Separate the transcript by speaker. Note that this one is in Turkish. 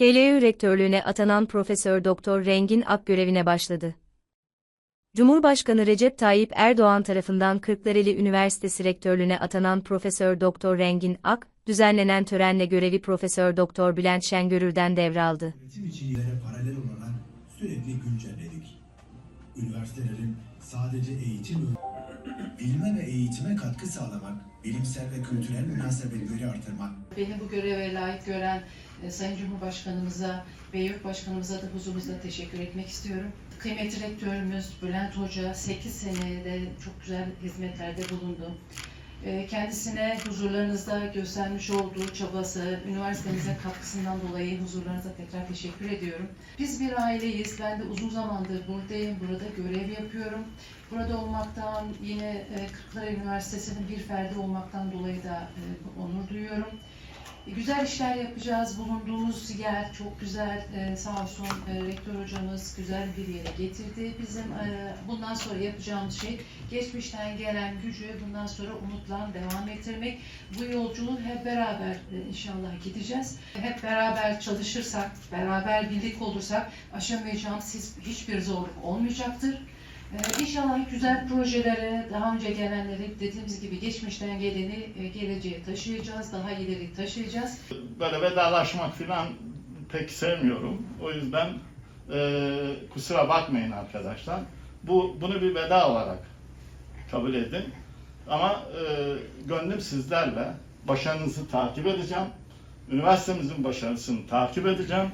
Speaker 1: KLÜ rektörlüğüne atanan Profesör Doktor Rengin Ak görevine başladı. Cumhurbaşkanı Recep Tayyip Erdoğan tarafından Kırklareli Üniversitesi rektörlüğüne atanan Profesör Doktor Rengin Ak, düzenlenen törenle görevi Profesör Doktor Bülent Şengörür'den devraldı.
Speaker 2: Paralel olarak sürekli güncelledik. Üniversitelerin sadece eğitim bilime ve eğitime katkı sağlamak, bilimsel ve kültürel münasebetleri artırmak,
Speaker 3: Beni bu göreve layık gören e, Sayın Cumhurbaşkanımıza ve Yurt Başkanımıza da huzurunuzda teşekkür etmek istiyorum. Kıymetli rektörümüz Bülent Hoca 8 senede çok güzel hizmetlerde bulundu. E, Kendisine huzurlarınızda göstermiş olduğu çabası, üniversitemize katkısından dolayı huzurlarınıza tekrar teşekkür ediyorum. Biz bir aileyiz. Ben de uzun zamandır buradayım. Burada görev yapıyorum. Burada olmaktan, yine e, Kırklareli Üniversitesi'nin bir ferdi olmaktan dolayı da e, onur duyuyorum. E, Güzel işler yapacağız. Bulunduğumuz yer çok güzel. E, sağ olsun e, rektör hocamız güzel bir yere getirdi. Bizim e, bundan sonra yapacağımız şey geçmişten gelen gücü bundan sonra umutla devam ettirmek. Bu yolculuğu hep beraber e, inşallah gideceğiz. Hep beraber çalışırsak, beraber birlik olursak aşamayacağımız hiç- hiçbir zorluk olmayacaktır. Ee, İnşallah güzel projelere, daha önce gelenleri dediğimiz gibi geçmişten geleni e, geleceğe taşıyacağız, daha ileri taşıyacağız.
Speaker 4: böyle vedalaşmak falan pek sevmiyorum. O yüzden e, kusura bakmayın arkadaşlar. Bu bunu bir veda olarak kabul edin. Ama e, gönlüm sizlerle. Başarınızı takip edeceğim. Üniversitemizin başarısını takip edeceğim.